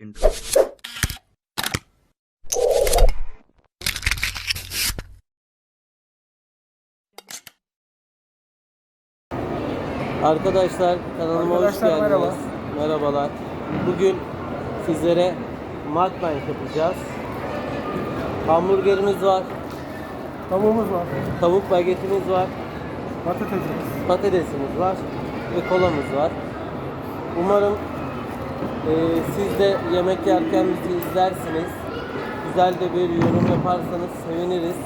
intro. Arkadaşlar kanalıma hoş Arkadaşlar, geldiniz. merhaba. Merhabalar. Bugün sizlere mukbang yapacağız. Hamburgerimiz var, Tavuğumuz var. tavuk bagetimiz var, Patatesimiz. patatesimiz var ve kolamız var. Umarım e, siz de yemek yerken bizi izlersiniz. Güzel de bir yorum yaparsanız seviniriz.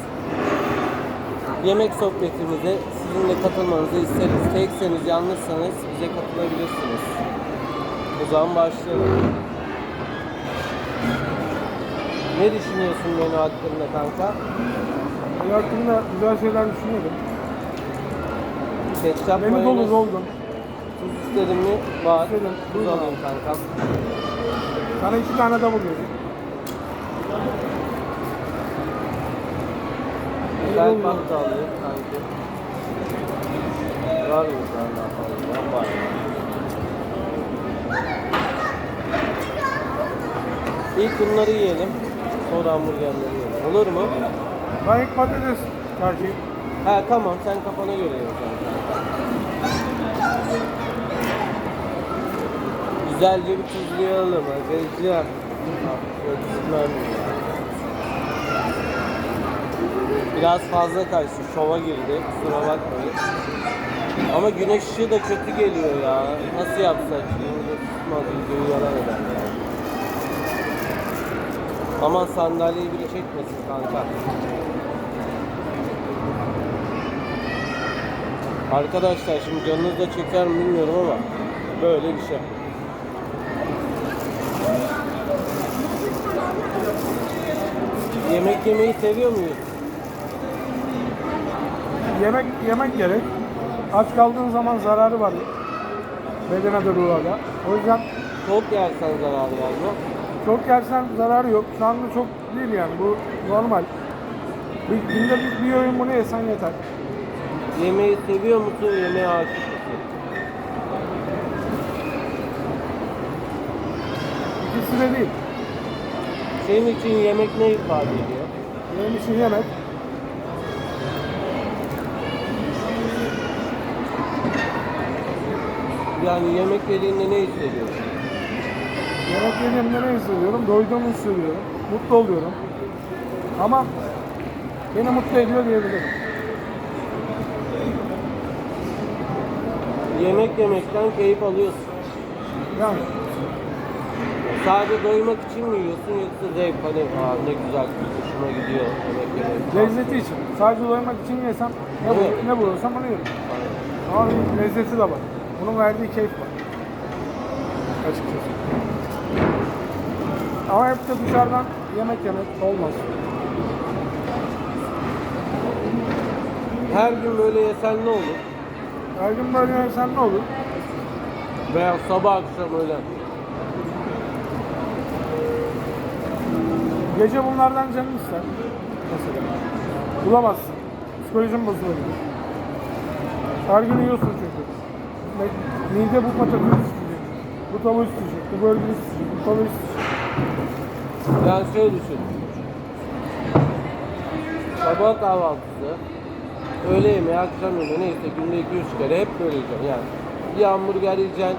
Yemek sohbetimize sizin de katılmanızı isteriz. Tekseniz, yanlışsanız bize katılabilirsiniz. O zaman başlayalım. Ne düşünüyorsun menü hakkında kanka? Hakkında güzel şeyler düşünüyorum. Ketçap, Beni dolu mayonez, doldum. Tuz istedin mi? Var. İstedim. Tuz alayım kankam. Sana iki tane double yedim. Güzel pasta alayım kanki. Var mı sen daha fazla? Var. İlk bunları yiyelim. Sonra hamburgerleri yiyelim. Olur mu? Ben ilk patates tercihim. Ha tamam sen kafana göre zaman. Güzelce bir tuzlayalım arkadaşlar. Biraz fazla kaçtı. Şova girdi. Kusura bakmayın. Ama güneş ışığı da kötü geliyor ya. Nasıl yapsak? Tutmadı. Videoyu yalan eder. Aman sandalyeyi bile çekmesin kanka. Arkadaşlar şimdi canınız da çeker mi bilmiyorum ama böyle bir şey. Yemek yemeyi seviyor muyuz? Yemek yemek gerek. Aç kaldığın zaman zararı var. Bedene de ruha da. O yüzden Çok yersen zararı var mı? çok yersen zararı yok. Şu anda çok değil yani. Bu normal. Bir, günde bir, bir öğün bunu yesen yeter. Yemeği seviyor musun? Yemeğe aşık de değil. Senin için yemek ne ifade ediyor? Benim için yemek Yani yemek yediğinde ne hissediyorsun? Yemek yediğimde ne hissediyorum? Doyduğumu hissediyorum. Mutlu oluyorum. Ama beni mutlu ediyor diyebilirim. Yemek yemekten keyif alıyorsun. Yani Sadece doymak için mi yiyorsun yoksa zevk hani Aa, ne güzel hoşuma gidiyor yemek yemek. lezzeti için. Sadece doymak için yesem ne, bul- Evet. ne bulursam onu yerim. Ama bir lezzeti de var. Bunun verdiği keyif var. Açıkçası. Ama hep de dışarıdan yemek yemek olmaz. Her gün böyle yesen ne olur? Her gün böyle yesen ne olur? Veya sabah akşam öyle. Gece bunlardan canın ister. Mesela. Bulamazsın. Psikolojin bozulabilir. Her gün yiyorsun çünkü. Mide bu patates isteyecek. Bu tavuğu isteyecek. Bu bölge isteyecek. Bu tavuğu isteyecek. Yani şöyle düşün. Sabah kahvaltısı, öğle yemeği, akşam yemeği neyse günde 2-3 kere hep böyle yiyeceksin yani. Bir hamburger yiyeceksin,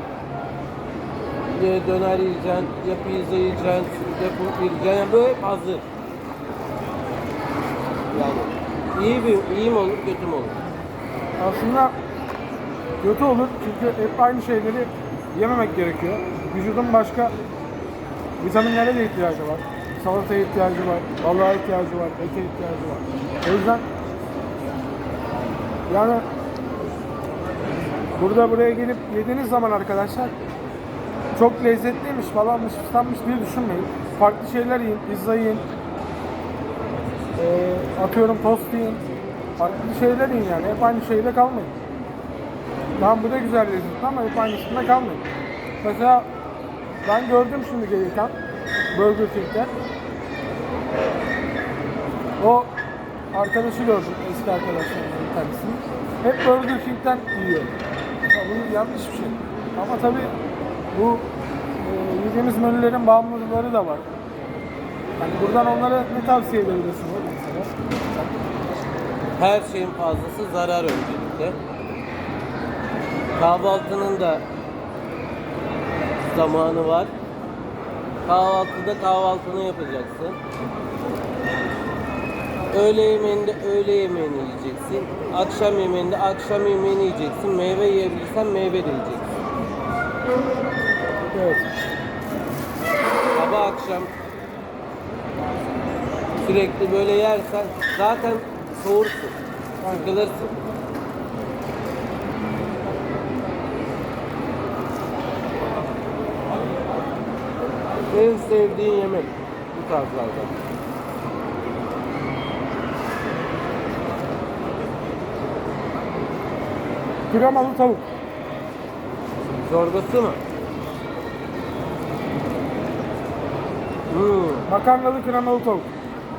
ya döner yiyeceksin, ya pizza yiyeceksin, böyle hep hazır. Yani iyi bir iyi mi olur, kötü mü olur? Aslında kötü olur çünkü hep aynı şeyleri yememek gerekiyor. Vücudun başka vitaminlere de ihtiyacı var. Salataya ihtiyacı var, balığa ihtiyacı var, ete ihtiyacı var. O yüzden yani burada buraya gelip yediğiniz zaman arkadaşlar çok lezzetliymiş falanmış fistanmış diye düşünmeyin. Farklı şeyler yiyin, pizza ee, atıyorum tost yiyin. Farklı şeyler yiyin yani. Hep aynı şeyde kalmayın. Tamam bu da güzel lezzetli ama hep aynısında kalmayın. Mesela ben gördüm şimdi gelirken Burger King'de. O arkadaşı gördüm eski arkadaşlarımdan bir tanesini. Hep Burger King'den yiyor. Ya bu yanlış bir şey. Ama tabii bu e, Yediğimiz menülerin bağımlılıkları da var. Yani buradan onlara ne tavsiye edebilirsiniz? Her şeyin fazlası zarar öncelikle. Kahvaltının da zamanı var. Kahvaltıda kahvaltını yapacaksın. Öğle yemeğinde öğle yemeğini yiyeceksin. Akşam yemeğinde akşam yemeğini yiyeceksin. Meyve yiyebilirsen meyve de yiyeceksin. Evet. Akşam sürekli böyle yersen zaten soğursun. Sıkılırsın. En sevdiğin yemek bu tarzlarda. Kremalı tavuk. Çorbası mı? Makarnalı kremalı tavuk.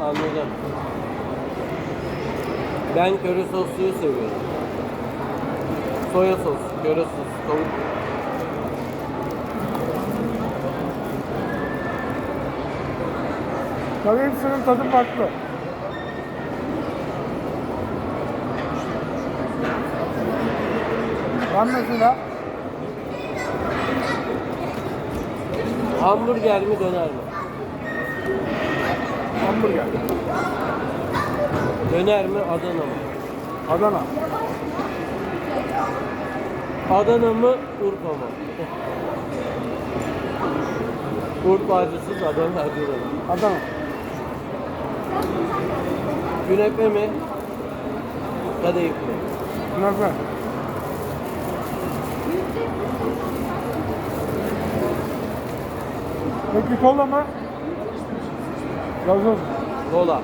anladım. Ben köri sosluyu seviyorum. Soya sos, köri sos, tavuk. Tabii hepsinin tadı farklı. Ben mesela Hamburger mi döner mi? Hamburger, Döner mi Adana mı? Adana, Adana mı Urfa mı? Urfa acısız Adana acılı? Adana. Künefe mi? Kadayıf mı? Künefe. Peki kola mı? Gazoz. Kola.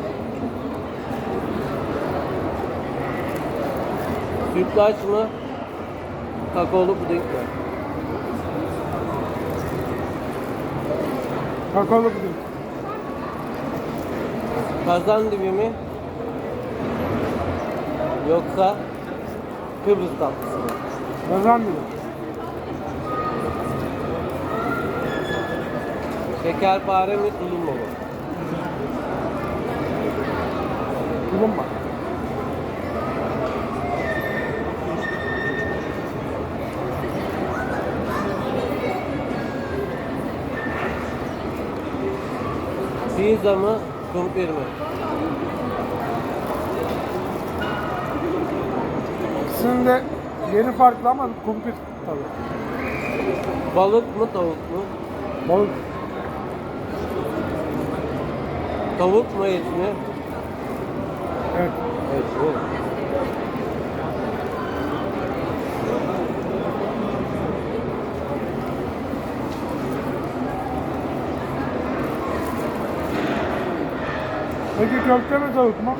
Sütlaç mı? Kakaolu puding mi? Kakaolu puding. Kazan dibi mi? Yoksa Kıbrıs tatlısı mı? Kazan gibi. Şekerpare mi tulumba mı? Bulunma. Pizza mı? Kumpir mi? İkisinin de yeri farklı ama kumpir tabii. Balık mı tavuk mu? Balık. Tavuk mu et mi? Evet. Et mi? Peki köfte mi tavuk mu?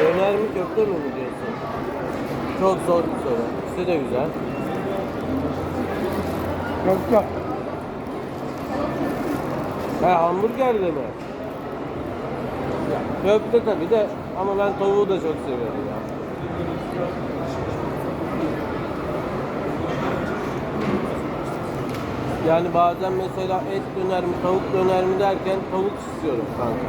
Döner mi köfte mi mi diyorsun? Çok zor bir soru. İkisi de güzel. Köfte. Ha hamburger de mi? Köfte tabii de ama ben tavuğu da çok seviyorum ya. Yani bazen mesela et döner mi tavuk döner mi derken tavuk istiyorum kanka.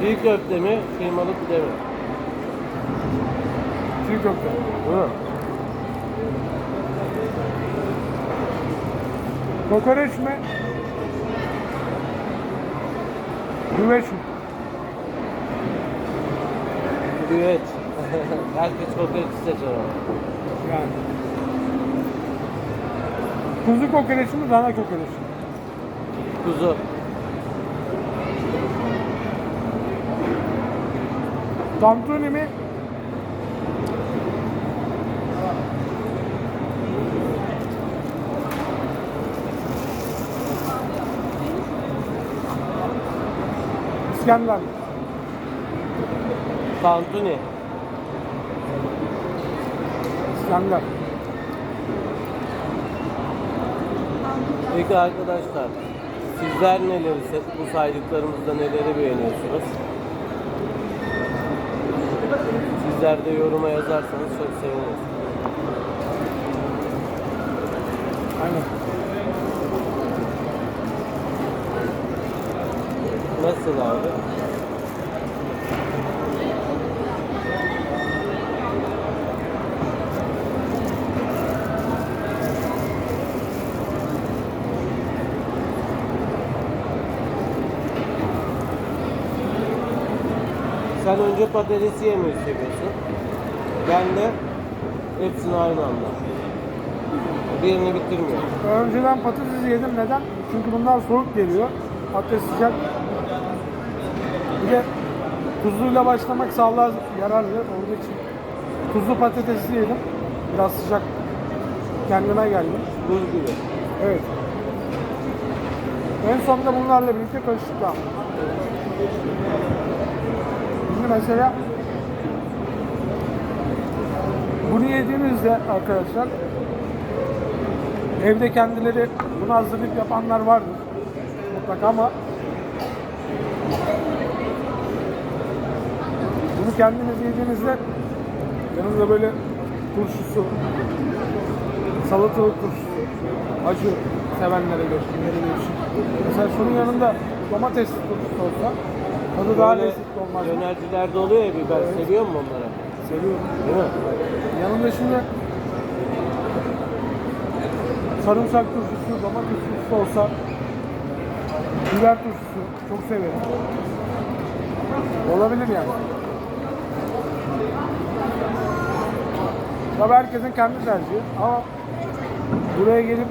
Çiğ köfte mi, kıymalı pide mi? Çiğ köfte. Hı. Kokoreç mi? Güveç mi? Güveç. Herkes kokoreç ama. Yani. Kuzu kokoreç mi? Dana kokoreç mi? Kuzu. Tantuni mi? İskender? Tantuni. İskender. Peki arkadaşlar, sizler neleri, bu saydıklarımızda neleri beğeniyorsunuz? Sizler de yoruma yazarsanız çok seviniriz. Aynen. Nasıl abi? Sen önce patatesi yemeyi seviyorsun. Ben de hepsini aynı anda. Birini bitirmiyorum. Önceden patates yedim. Neden? Çünkü bunlar soğuk geliyor. Patates sıcak. De tuzluyla başlamak sağlığa yararlı olduğu için. Tuzlu patatesi yedim. Biraz sıcak. Kendime geldim. Buz gibi. Evet. En sonunda bunlarla birlikte karıştıklar. Şimdi mesela bunu yediğimizde arkadaşlar evde kendileri bunu hazırlayıp yapanlar vardır mutlaka ama bunu kendiniz yediğinizde yanında böyle turşusu salatalık turşusu acı sevenlere göre için. Mesela şunun yanında domates turşusu olsa tadı daha lezzetli olmaz mı? dönercilerde oluyor ya biber. Seviyor musun onları? Seviyorum. Değil mi? Yanında şimdi sarımsak turşusu, domates turşusu olsa biber turşusu çok severim. Olabilir yani. Tabii herkesin kendi tercihi ama buraya gelip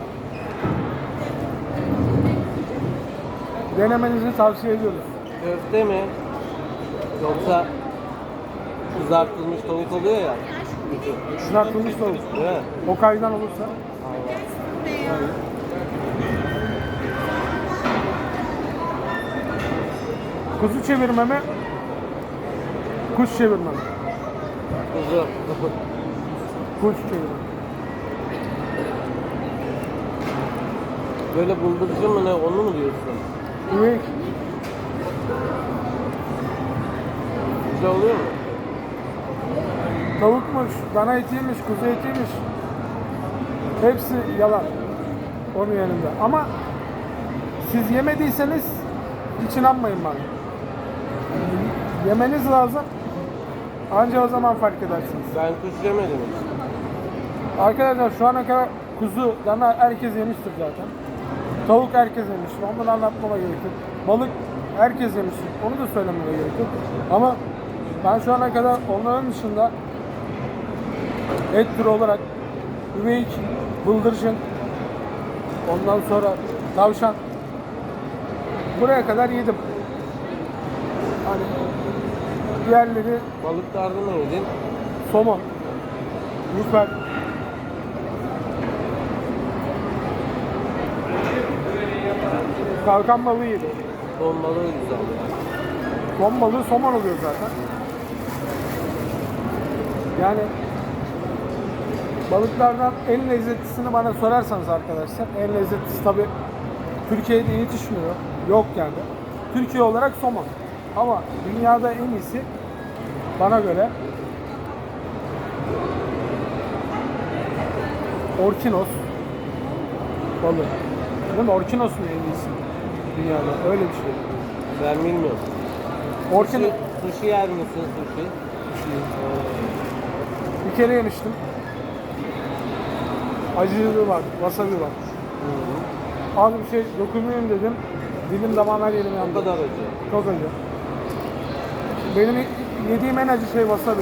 denemenizi tavsiye ediyoruz. Köfte mi? Yoksa kızartılmış tavuk oluyor ya. Kızartılmış tavuk. Mi? O kaydan olursa Allah. kuzu çevirme mi? Kuş çevirme mi? Kuzu. Kuş çevirme. Böyle buldurucu mu ne onu mu diyorsun? Üvey Güzel oluyor mu? tavukmuş, dana etiymiş, kuzu etiymiş. Hepsi yalan. Onun yanında. Ama siz yemediyseniz hiç inanmayın bana. Yemeniz lazım. Anca o zaman fark edersiniz. Ben kuş yemedim. Arkadaşlar şu ana kadar kuzu, dana herkes yemiştir zaten. Tavuk herkes yemiştir. Onları anlatmama gerek yok. Balık herkes yemiştir. Onu da söylememe gerek yok. Ama ben şu ana kadar onların dışında et türü olarak üveyik, bıldırcın, ondan sonra tavşan buraya kadar yedim. Hani diğerleri Balıklarda ne yedin? somon, lüfer, kalkan balığı yedim. Ton balığı güzel. Ton balığı somon oluyor zaten. Yani balıklardan en lezzetlisini bana sorarsanız arkadaşlar en lezzetlisi tabi Türkiye'de yetişmiyor. Yok yani. Türkiye olarak somon. Ama dünyada en iyisi bana göre Orkinos balığı. Değil mi? Orkinos mu en iyisi dünyada? Öyle bir şey. Ben bilmiyorum. Orkinos Sushi, sushi yer misin sushi? Bir kere yemiştim. Acılı var, wasabi var. Az bir şey dokunmayayım dedim. Dilim damağım her yerim O yandı. kadar acı. Çok acı. Benim yediğim en acı şey wasabi.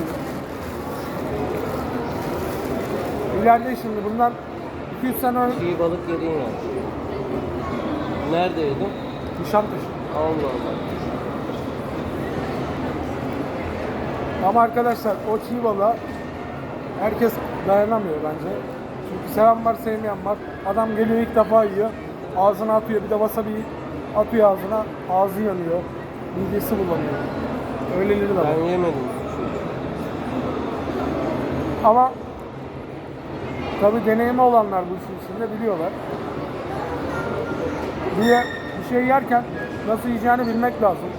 İleride şimdi bundan 200 sene önce Çiğ balık yedin ya. Nerede yedin? Nişantaşı. Allah Allah. Ama arkadaşlar o çiğ balığa herkes dayanamıyor bence. Çünkü seven var sevmeyen var. Adam geliyor ilk defa yiyor. Ağzına atıyor bir de wasabi atıyor ağzına. Ağzı yanıyor. Midesi bulanıyor. Öyleleri de var. Ben yemedim sushi. Ama tabi deneyimi olanlar bu işin içinde biliyorlar. Bir, bir şey yerken nasıl yiyeceğini bilmek lazım.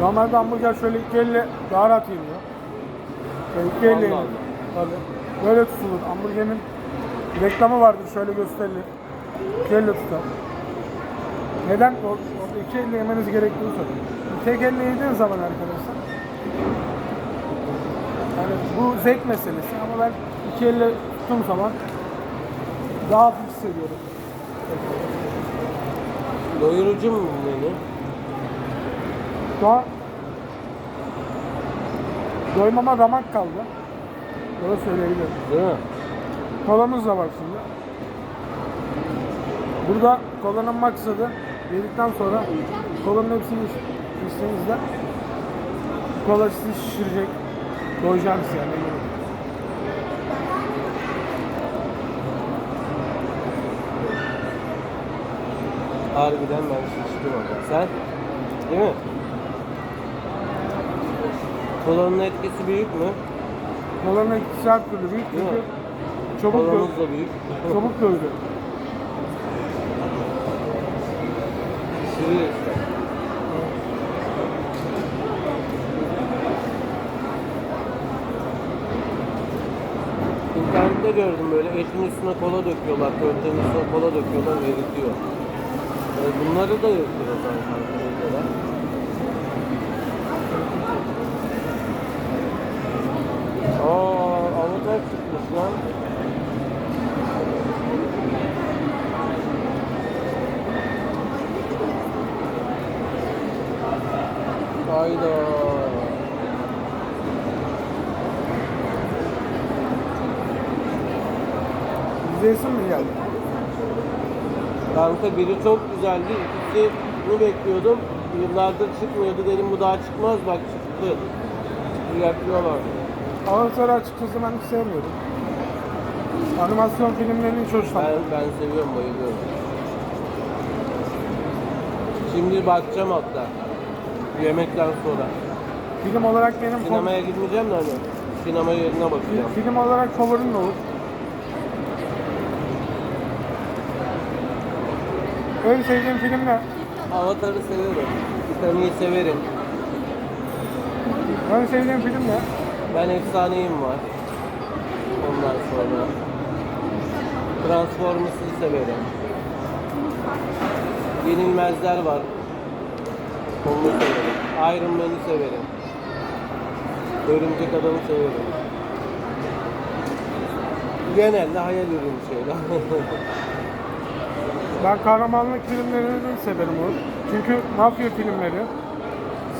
Normalde hamburger şöyle iki elle daha rahat yeniyor. Şöyle iki elle yeniyor. Tabii. Böyle tutulur. Hamburgerin reklamı vardır şöyle gösterilir. İki elle tutar. Neden? O- Orada iki elle yemeniz gerektiğini söylüyor. Tek elle yediğin zaman arkadaşlar yani bu zevk meselesi ama ben iki elle tuttuğum zaman daha hafif hissediyorum. Doyurucu mu menü? An doymama ramak kaldı. Böyle söyleyebilirim. Değil mi? Kolamız da var şimdi. Burada kolanın maksadı yedikten sonra kolanın hepsini iç- içtiğinizde kola sizi şişirecek. Doyacaksınız yani. Harbiden ben şiştim orada. Sen? Değil mi? Kolanın etkisi büyük mü? Kolanın etkisi her türlü büyük Değil çünkü mi? çabuk, dö- Kolamız da büyük. çabuk dövdü. İşte. İnternette gördüm böyle etin üstüne kola döküyorlar, köftenin üstüne kola döküyorlar, eritiyor. Bunları da zaten. yapıyorlar. Aa, avatar çıkmış lan. Hayda. İzleyesin mi geldi? Kanka biri çok güzeldi. İkisini bekliyordum. Yıllardır çıkmıyordu. Dedim bu daha çıkmaz. Bak çıktı. Yapıyorlar. Avatar'ı açıkçası ben hiç sevmiyorum. Animasyon filmlerini hiç Ben, hoşlanmıyorum. ben seviyorum, bayılıyorum. Şimdi bakacağım hatta. Yemekten sonra. Film olarak benim favori- Sinemaya gitmeyeceğim de hani. Sinema yerine bakacağım. Film, film olarak favorim ne olur? En sevdiğim film ne? Avatar'ı severim. Titanic'i severim. En sevdiğim film ne? Ben efsaneyim var. Ondan sonra Transformers'ı severim. Yenilmezler var. Onu severim. Iron Man'i severim. Örümcek Adam'ı severim. Genelde hayal ürünü şeyler. Ben kahramanlık filmlerini severim olur. Çünkü mafya filmleri,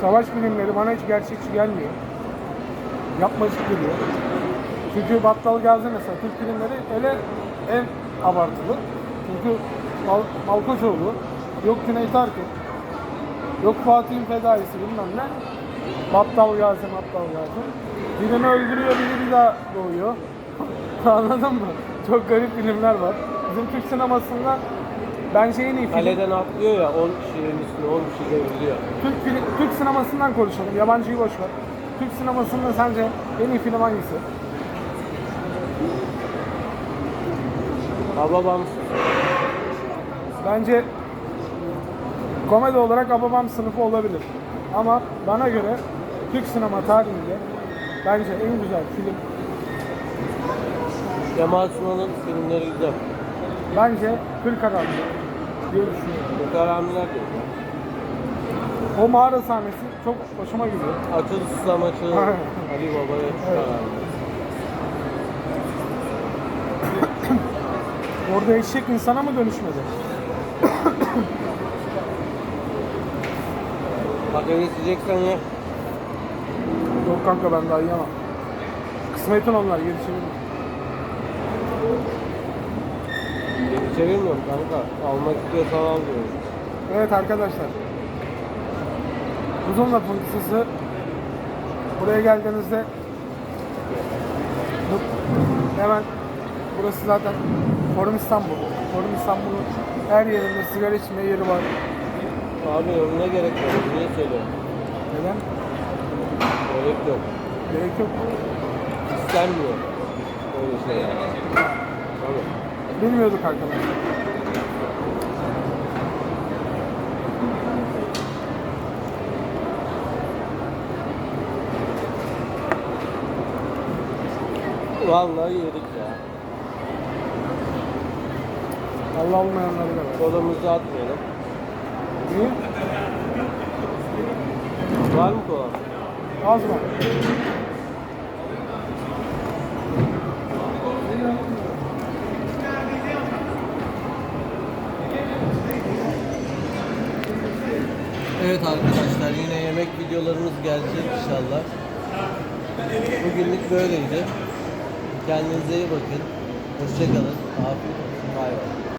savaş filmleri bana hiç gerçekçi gelmiyor. Yapmacık geliyor. Çünkü Battal Gazi mesela Türk filmleri öyle en abartılı. Çünkü Mal Malkoçoğlu, yok Cüneyt Arkın, yok Fatih'in fedaisi bilmem ne. Battal Gazi, Battal Gazi. Birini öldürüyor, biri bir daha doğuyor. Anladın mı? Çok garip filmler var. Bizim Türk sinemasında bence en iyi film. Kaleden atlıyor ya 10 kişinin üstüne 10 kişi devriliyor. Türk, film, Türk sinemasından konuşalım. Yabancıyı boş ver. Türk sinemasında sence en iyi film hangisi? Babam Bence komedi olarak Ababam sınıfı olabilir. Ama bana göre Türk sinema tarihinde bence en güzel film Kemal Sunal'ın filmleri güzel. Bence Kırk Adam diye düşünüyorum. Karamiler de güzel. O mağara sahnesi çok hoşuma gidiyor. Açıl susam açıl. Aynen. Ali Baba'ya Evet. Orada eşek insana mı dönüşmedi? Bak öyle isteyeceksen ye. Yok kanka ben daha yiyemem. Kısmetin onlar. Beni çevirmiyorum kanka. Almak istiyorsan al diyorum. Evet arkadaşlar. Uzun lafın kısası buraya geldiğinizde hemen burası zaten Forum İstanbul. Forum İstanbul'un her yerinde sigara içme yeri var. Abi ne gerek var? Niye söylüyorsun? Neden? Gerek yok. Gerek yok. İstenmiyor. Öyle şeyler. Tabii. Bilmiyorduk arkadaşlar. Vallahi yedik ya. Allah olmayanları da var. Kolamızı atmayalım. Niye? Var mı kola? Az var. Videolarımız gelecek inşallah. Bugünlük böyleydi. Kendinize iyi bakın. Hoşçakalın. Afiyet olsun. Bay bay.